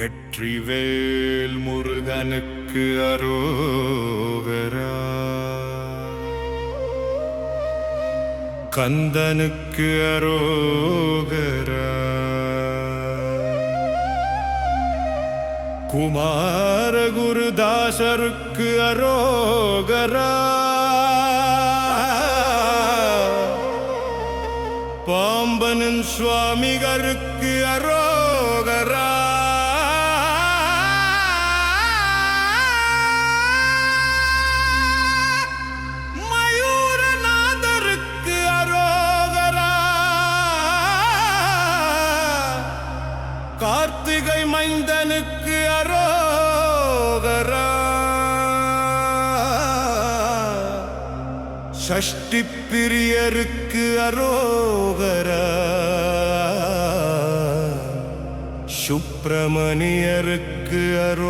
வெற்றிவேல் முருகனுக்கு அரோகரா. கந்தனுக்கு அரோகரா. குமார குருதாசருக்கு அரோகரா. பாம்பனின் சுவாமிகருக்கு அரோ சஷ்டி பிரியருக்கு அரோகரா. சுப்பிரமணியருக்கு அரோகர.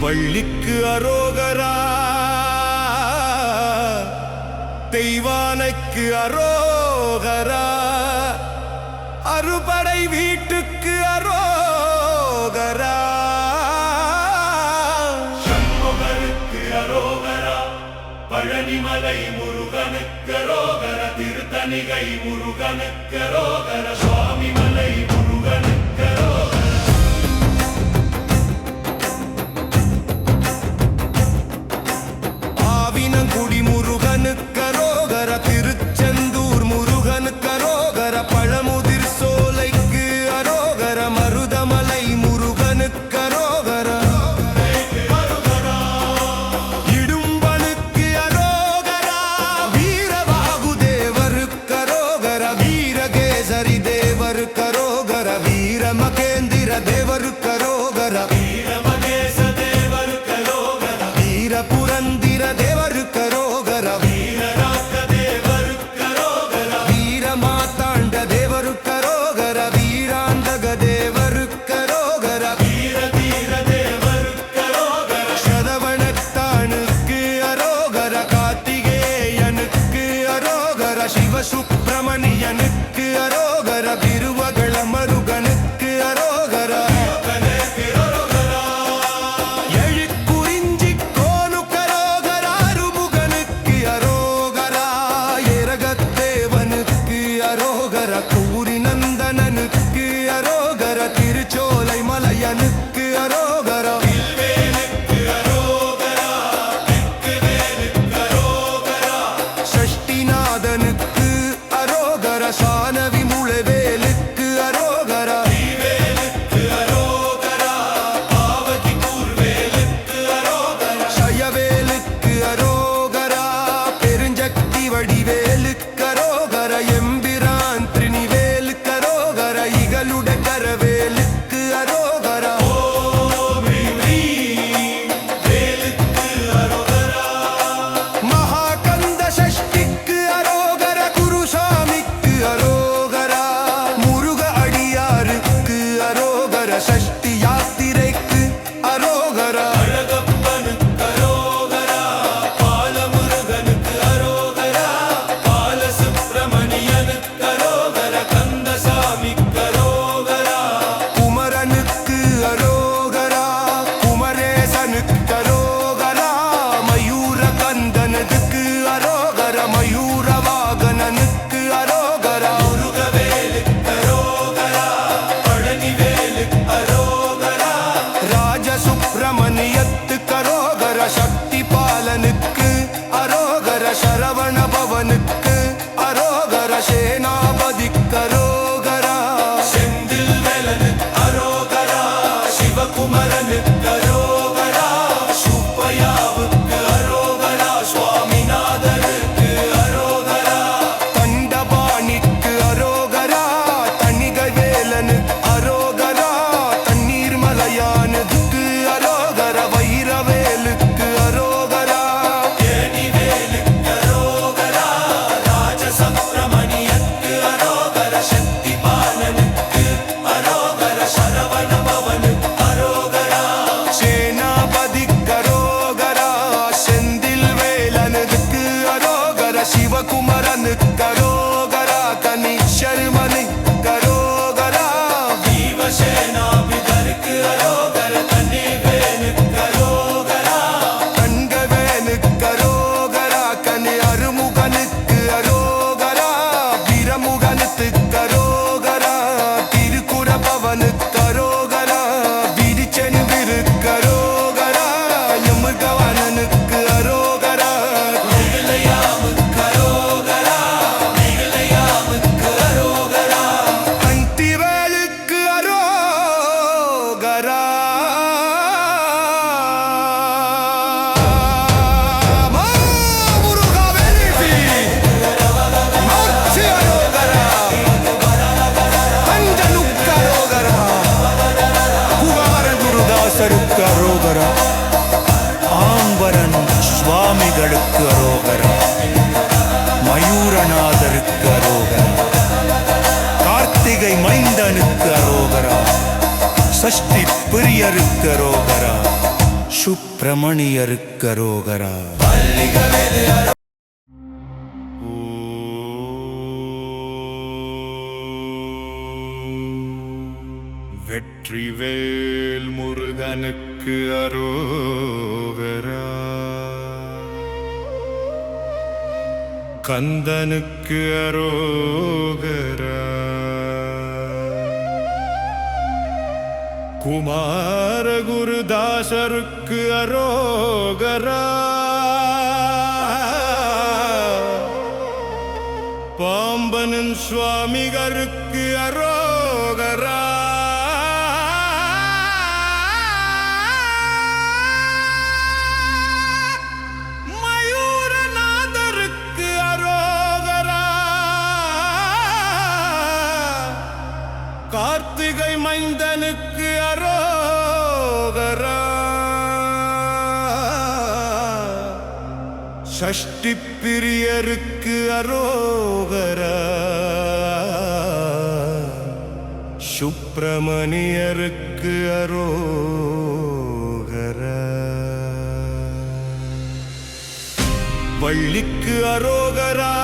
வள்ளிக்கு அரோகரா. தெய்வானைக்கு அரோகரா. அறுபடை வீட்டுக்கு பழனிமலை முருகனுக்கு ரோகர திருத்தணிகை முருகனுக்கு ரோகர சுவாமி மலை சிவசுப்பிரமணியனுக்கு அரோ சுவாமிகளுக்கு அரோகரம் மயூரநாதருக்கு அரோகரம் கார்த்திகை மைந்தனுக்கு அரோகரா. சஷ்டி பிரியருக்கு அரோகரா. சுப்பிரமணியருக்கு அரோகரா. வெற்றிவேல் முருகனுக்கு அரோ கந்தனுக்கு அரோகரா. குமாரகுருதாசருக்கு அரோகரா. பாம்பனின் சுவாமிகருக்கு அரோ சஷ்டி பிரியருக்கு அரோகரா. சுப்பிரமணியருக்கு அரோகரா. வள்ளிக்கு அரோகரா.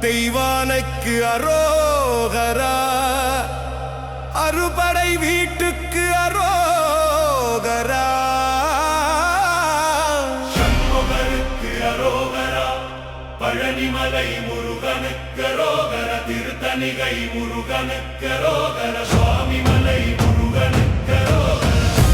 தெய்வானைக்கு அரோகரா. அறுபடை வீட்டுக்கு அரோ பழனிமலை முருகனுக்கு அரோகர திருத்தணிகை முருகனுக்கு அரோகர சுவாமிமலை முருகனுக்கு